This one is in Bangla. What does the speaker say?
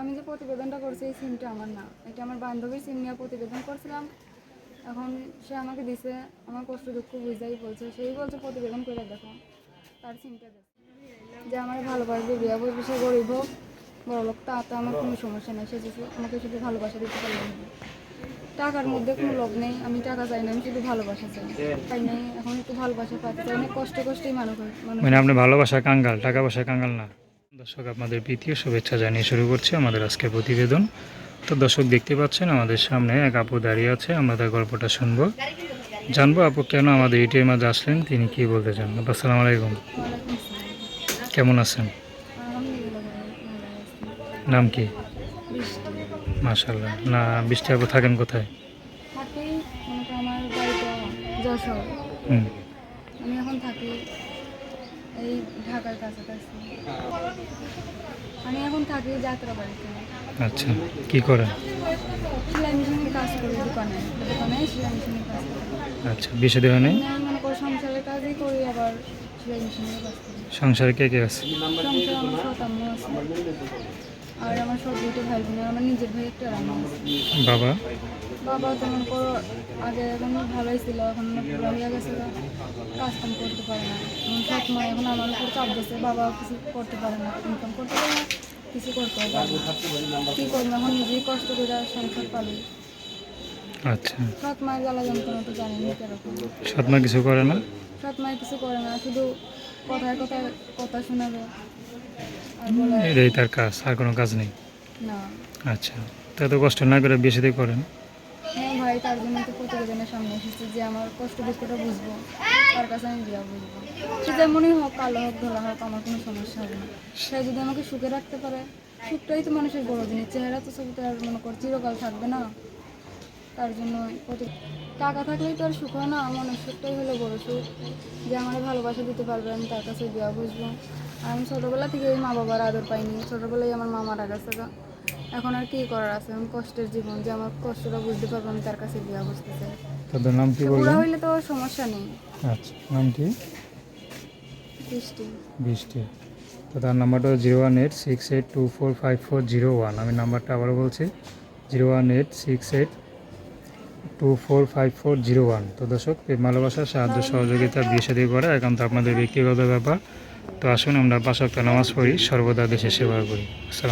আমি যে প্রতিবেদনটা করছি এই সিমটা আমার না। এটা আমার বান্ধবীর সিম নিয়ে প্রতিবেদন করছিলাম। এখন সে আমাকে দিছে আমার কষ্ট দুঃখ বুঝাই বলছে সেই বলছে প্রতিবেদন করে দেখো তার সিমটা দেখো। যে আমার ভালোবাসবে বিয়া বলবে সে গরিব হোক বড় লোক তাতে আমার কোনো সমস্যা নেই সে যদি আমাকে শুধু ভালোবাসা দিতে পারলে হবে। টাকার মধ্যে কোনো লোভ নেই আমি টাকা চাই না আমি শুধু ভালোবাসা চাই। তাই নেই এখন একটু ভালোবাসা পাচ্ছি অনেক কষ্ট কষ্টেই মানুষ মানে আপনি ভালোবাসা কাঙ্গাল টাকা পয়সা কাঙ্গাল না। দর্শক আপনাদের প্রীতীয় শুভেচ্ছা জানিয়ে শুরু করছি আমাদের আজকের প্রতিবেদন। তো দর্শক দেখতে পাচ্ছেন আমাদের সামনে এক আপু দাঁড়িয়ে আছে আমরা তার গল্পটা শুনব। জানব আপু কেন আমাদের ইউটিউবের মাঝে আসলেন তিনি কি বলতে চান? আপু, আসসালামু আলাইকুম। কেমন আছেন। নাম কি? মাশাল্লাহ না বৃষ্টি আপু থাকেন কোথায়? হুম। আমি এখন থাকি এই ঢাকার কাছাকাছি। আমি এখন থাকি যাত্রা বাড়িতে। আচ্ছা কি করেন? সেলাই মেশিনের কাজ করি দোকানে দোকানে সেলাই মেশিনের কাজ করি। আচ্ছা বিশে দেওয়া নেই? মনে করো সংসারের কাজই করি আবার সেলাই মেশিনের কাজ করি। সংসারে কে কে আছে? সংসার আমার সৎ আম্মু আছে আর আমার সব দুটো ভাই বোন আমার নিজের ভাই একটা রান্না আছে। বাবা? বাবা তো মনে করো আগে এখন ভালোই ছিল এখন বুড়া হয়ে গেছে কাজ কাম করতে পারে না। এখন সব মা এখন আমার উপর চাপ দিচ্ছে বাবা কিছু করতে পারে না ইনকাম করতে পারে না কিছু করতে পারে না। কী করব এখন নিজেই কষ্ট করে সংসার পালি। আচ্ছা। জ্বালা যন্ত্রণা তো জানি না কীরকম। সৎমা কিছু করে না? মায়ের কিছু করে না শুধু কথায় কথায় কথা শোনাবে এটাই তার কাজ আর কোনো কাজ নেই? না। আচ্ছা তা কষ্ট না করে বেশি দিয়ে করেন? তার জন্য তো প্রতিবেদনের সামনে এসেছি যে আমার কষ্ট দুঃখটা বুঝব। তার কাছে আমি বিয়া বুঝব সে যেমনই হোক, কালো হোক ধরা হোক, আমার কোনো সমস্যা হবে না। সে যদি আমাকে সুখে রাখতে পারে, সুখটাই তো মানুষের বড় জিনিস চেহারা, তো ছবিতে আর মনে কর চিরকাল থাকবে না। তার জন্য প্রতি টাকা থাকলেই তো আর সুখ হয় না, মনের সুখটাই হলো বড় সুখ। যে আমার ভালোবাসা দিতে পারবে, আমি তার কাছে বিয়া বুঝব। আর আমি ছোটোবেলা থেকেই মা বাবার আদর পাইনি। ছোটোবেলায় আমার মা মারা। এখন আর কি করার আছে? আমি কষ্টের জীবন যে আমার কষ্টটা বুঝতে পারব আমি তার কাছে বিয়া বুঝতে চাই তাদের নাম কি বললেন? হইলে তো সমস্যা নেই। আচ্ছা নাম কি? বৃষ্টি। বৃষ্টি। তো তার নাম্বারটা zero one eight six eight two four five four zero one. আমি নাম্বারটা আবারও বলছি zero one eight six eight two four five four zero one. তো দর্শক প্রেম ভালোবাসা সাহায্য সহযোগিতা বিয়ে সাথে করা একান্ত আপনাদের ব্যক্তিগত ব্যাপার। তো আসুন আমরা পাশক্ত নামাজ পড়ি সর্বদা দেশে সেবা করি। আসসালাম